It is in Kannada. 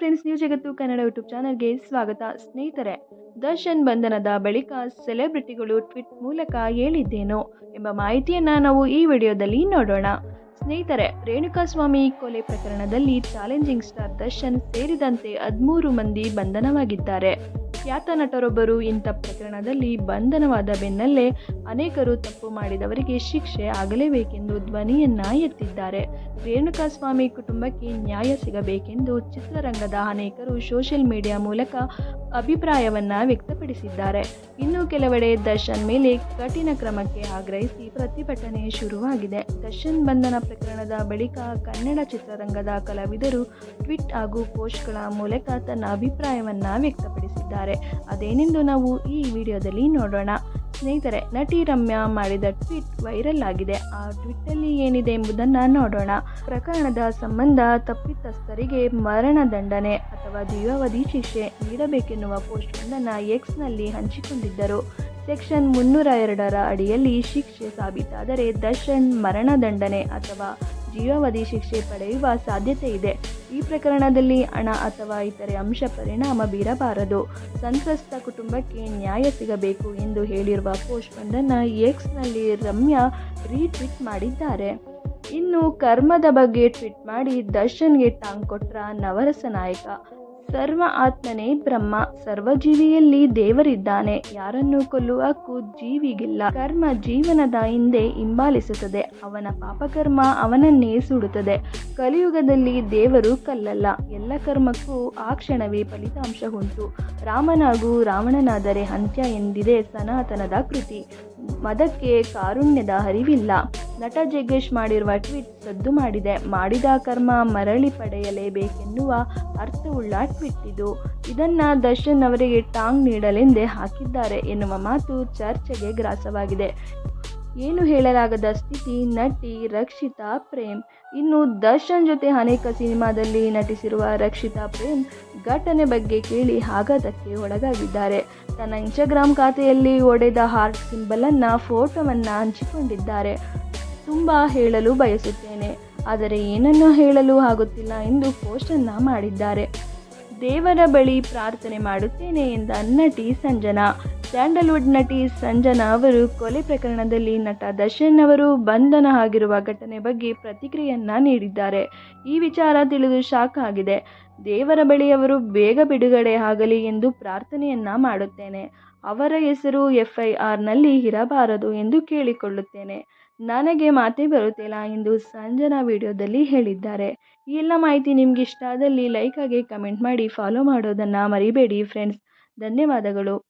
ಫ್ರೆಂಡ್ಸ್ ನ್ಯೂ ಜಗತ್ತು ಕನ್ನಡ ಯೂಟ್ಯೂಬ್ ಚಾನಲ್ಗೆ ಸ್ವಾಗತ. ಸ್ನೇಹಿತರೆ, ದರ್ಶನ್ ಬಂಧನದ ಬಳಿಕ ಸೆಲೆಬ್ರಿಟಿಗಳು ಟ್ವಿಟ್ ಮೂಲಕ ಹೇಳಿದ್ದೇನೋ ಎಂಬ ಮಾಹಿತಿಯನ್ನು ನಾವು ಈ ವಿಡಿಯೋದಲ್ಲಿ ನೋಡೋಣ. ಸ್ನೇಹಿತರೆ, ರೇಣುಕಾಸ್ವಾಮಿ ಕೊಲೆ ಪ್ರಕರಣದಲ್ಲಿ ಚಾಲೆಂಜಿಂಗ್ ಸ್ಟಾರ್ ದರ್ಶನ್ ಸೇರಿದಂತೆ ಹದಿಮೂರು ಮಂದಿ ಬಂಧನವಾಗಿದ್ದಾರೆ. ಖ್ಯಾತ ನಟರೊಬ್ಬರು ಇಂಥ ಪ್ರಕರಣದಲ್ಲಿ ಬಂಧನವಾದ ಬೆನ್ನಲ್ಲೇ ಅನೇಕರು ತಪ್ಪು ಮಾಡಿದವರಿಗೆ ಶಿಕ್ಷೆ ಆಗಲೇಬೇಕೆಂದು ಧ್ವನಿಯನ್ನ ಎತ್ತಿದ್ದಾರೆ. ರೇಣುಕಾಸ್ವಾಮಿ ಕುಟುಂಬಕ್ಕೆ ನ್ಯಾಯ ಸಿಗಬೇಕೆಂದು ಚಿತ್ರರಂಗದ ಅನೇಕರು ಸೋಷಿಯಲ್ ಮೀಡಿಯಾ ಮೂಲಕ ಅಭಿಪ್ರಾಯವನ್ನ ವ್ಯಕ್ತಪಡಿಸಿದ್ದಾರೆ. ಇನ್ನು ಕೆಲವೆಡೆ ದರ್ಶನ್ ಮೇಲೆ ಕಠಿಣ ಕ್ರಮಕ್ಕೆ ಆಗ್ರಹಿಸಿ ಪ್ರತಿಭಟನೆ ಶುರುವಾಗಿದೆ. ದರ್ಶನ್ ಬಂಧನ ಪ್ರಕರಣದ ಬಳಿಕ ಕನ್ನಡ ಚಿತ್ರರಂಗದ ಕಲಾವಿದರು ಟ್ವಿಟ್ ಹಾಗೂ ಪೋಸ್ಟ್ಗಳ ಮೂಲಕ ತನ್ನ ಅಭಿಪ್ರಾಯವನ್ನ ವ್ಯಕ್ತಪಡಿಸಿದ್ದಾರೆ. ಅದೇನೆಂದು ನಾವು ಈ ವಿಡಿಯೋದಲ್ಲಿ ನೋಡೋಣ. ಸ್ನೇಹಿತರೆ, ನಟಿ ರಮ್ಯಾ ಮಾಡಿದ ಟ್ವೀಟ್ ವೈರಲ್ ಆಗಿದೆ. ಆ ಟ್ವೀಟಲ್ಲಿ ಏನಿದೆ ಎಂಬುದನ್ನು ನೋಡೋಣ. ಪ್ರಕರಣದ ಸಂಬಂಧ ತಪ್ಪಿತಸ್ಥರಿಗೆ ಮರಣ ದಂಡನೆ ಅಥವಾ ಜೀವಾವಧಿ ಶಿಕ್ಷೆ ನೀಡಬೇಕೆನ್ನುವ ಪೋಸ್ಟ್ ಒಂದನ್ನು ಎಕ್ಸ್ನಲ್ಲಿ ಹಂಚಿಕೊಂಡಿದ್ದರು. ಸೆಕ್ಷನ್ ಮುನ್ನೂರ ಎರಡರ ಅಡಿಯಲ್ಲಿ ಶಿಕ್ಷೆ ಸಾಬೀತಾದರೆ ದರ್ಶನ್ ಮರಣದಂಡನೆ ಅಥವಾ ಜೀವಾವಧಿ ಶಿಕ್ಷೆ ಪಡೆಯುವ ಸಾಧ್ಯತೆ ಇದೆ. ಈ ಪ್ರಕರಣದಲ್ಲಿ ಹಣ ಅಥವಾ ಇತರೆ ಅಂಶ ಪರಿಣಾಮ ಬೀರಬಾರದು. ಸಂತ್ರಸ್ತ ಕುಟುಂಬಕ್ಕೆ ನ್ಯಾಯ ಸಿಗಬೇಕು ಎಂದು ಹೇಳಿರುವ ಪೋಸ್ಟ್ ಒಂದನ್ನು ಎಕ್ಸ್ನಲ್ಲಿ ರಮ್ಯಾ ರೀಟ್ವೀಟ್ ಮಾಡಿದ್ದಾರೆ. ಇನ್ನು ಕರ್ಮದ ಬಗ್ಗೆ ಟ್ವೀಟ್ ಮಾಡಿ ದರ್ಶನ್ಗೆ ಟಾಂಗ್ ಕೊಟ್ರ ನವರಸ ನಾಯಕ. ಸರ್ವ ಆತ್ಮನೇ ಬ್ರಹ್ಮ. ಸರ್ವಜೀವಿಯಲ್ಲಿ ದೇವರಿದ್ದಾನೆ. ಯಾರನ್ನು ಕೊಲ್ಲುವ ಹಕ್ಕು ಜೀವಿಗಿಲ್ಲ ಕರ್ಮ ಜೀವನದ ಹಿಂದೆ ಹಿಂಬಾಲಿಸುತ್ತದೆ. ಅವನ ಪಾಪಕರ್ಮ ಅವನನ್ನೇ ಸುಡುತ್ತದೆ. ಕಲಿಯುಗದಲ್ಲಿ ದೇವರು ಕಲ್ಲಲ್ಲ. ಎಲ್ಲ ಕರ್ಮಕ್ಕೂ ಆ ಕ್ಷಣವೇ ಫಲಿತಾಂಶ ಉಂಟು. ರಾಮನಾಗೂ ರಾವಣನಾದರೆ ಅಂತ್ಯ ಎಂದಿದೆ ಸನಾತನದ ಕೃತಿ. ಮದಕ್ಕೆ ಕಾರುಣ್ಯದ ಹರಿವಿಲ್ಲ. ನಟ ಜಗ್ಗೇಶ್ ಮಾಡಿರುವ ಟ್ವೀಟ್ ಸದ್ದು ಮಾಡಿದೆ. ಮಾಡಿದ ಕರ್ಮ ಮರಳಿ ಪಡೆಯಲೇಬೇಕೆನ್ನುವ ಅರ್ಥವುಳ್ಳ ಟ್ವೀಟ್ ಇದು. ಇದನ್ನ ದರ್ಶನ್ ಅವರಿಗೆ ಟಾಂಗ್ ನೀಡಲೆಂದೇ ಹಾಕಿದ್ದಾರೆ ಎನ್ನುವ ಮಾತು ಚರ್ಚೆಗೆ ಗ್ರಾಸವಾಗಿದೆ. ಏನು ಹೇಳಲಾಗದ ಸ್ಥಿತಿ? ನಟಿ ರಕ್ಷಿತಾ ಪ್ರೇಮ್. ಇನ್ನು ದರ್ಶನ್ ಜೊತೆ ಅನೇಕ ಸಿನಿಮಾದಲ್ಲಿ ನಟಿಸಿರುವ ರಕ್ಷಿತಾ ಪ್ರೇಮ್ ಘಟನೆ ಬಗ್ಗೆ ಕೇಳಿ ಆಘಾತಕ್ಕೆ ಒಳಗಾಗಿದ್ದಾರೆ. ತನ್ನ ಇನ್ಸ್ಟಾಗ್ರಾಮ್ ಖಾತೆಯಲ್ಲಿ ಒಡೆದ ಹಾರ್ಟ್ ಸಿಂಬಲನ್ನು ಫೋಟೋವನ್ನು ಹಂಚಿಕೊಂಡಿದ್ದಾರೆ. ತುಂಬ ಹೇಳಲು ಬಯಸುತ್ತೇನೆ. ಆದರೆ ಏನನ್ನು ಹೇಳಲು ಆಗುತ್ತಿಲ್ಲ ಎಂದು ಪೋಸ್ಟನ್ನು ಮಾಡಿದ್ದಾರೆ. ದೇವರ ಬಳಿ ಪ್ರಾರ್ಥನೆ ಮಾಡುತ್ತೇನೆ ಎಂದ ನಟಿ ಸಂಜನಾ. ಸ್ಯಾಂಡಲ್ವುಡ್ ನಟಿ ಸಂಜನಾ ಅವರು ಕೊಲೆ ಪ್ರಕರಣದಲ್ಲಿ ನಟ ದರ್ಶನ್ ಅವರು ಬಂಧನ ಆಗಿರುವ ಘಟನೆ ಬಗ್ಗೆ ಪ್ರತಿಕ್ರಿಯೆಯನ್ನ ನೀಡಿದ್ದಾರೆ. ಈ ವಿಚಾರ ತಿಳಿದು ಶಾಕ್ ಆಗಿದೆ. ದೇವರ ಬಳಿಯವರು ಬೇಗ ಬಿಡುಗಡೆ ಆಗಲಿ ಎಂದು ಪ್ರಾರ್ಥನೆಯನ್ನ ಮಾಡುತ್ತೇನೆ. ಅವರ ಹೆಸರು ಎಫ್ಐಆರ್ನಲ್ಲಿ ಇರಬಾರದು ಎಂದು ಕೇಳಿಕೊಳ್ಳುತ್ತೇನೆ. ನನಗೆ ಮಾತೇ ಬರುತ್ತಿಲ್ಲ ಎಂದು ಸಂಜನಾ ವಿಡಿಯೋದಲ್ಲಿ ಹೇಳಿದ್ದಾರೆ. ಈ ಎಲ್ಲ ಮಾಹಿತಿ ನಿಮ್ಗೆ ಇಷ್ಟ ಆದಲ್ಲಿ ಲೈಕ್ ಆಗಿ ಕಮೆಂಟ್ ಮಾಡಿ, ಫಾಲೋ ಮಾಡೋದನ್ನು ಮರಿಬೇಡಿ ಫ್ರೆಂಡ್ಸ್. ಧನ್ಯವಾದಗಳು.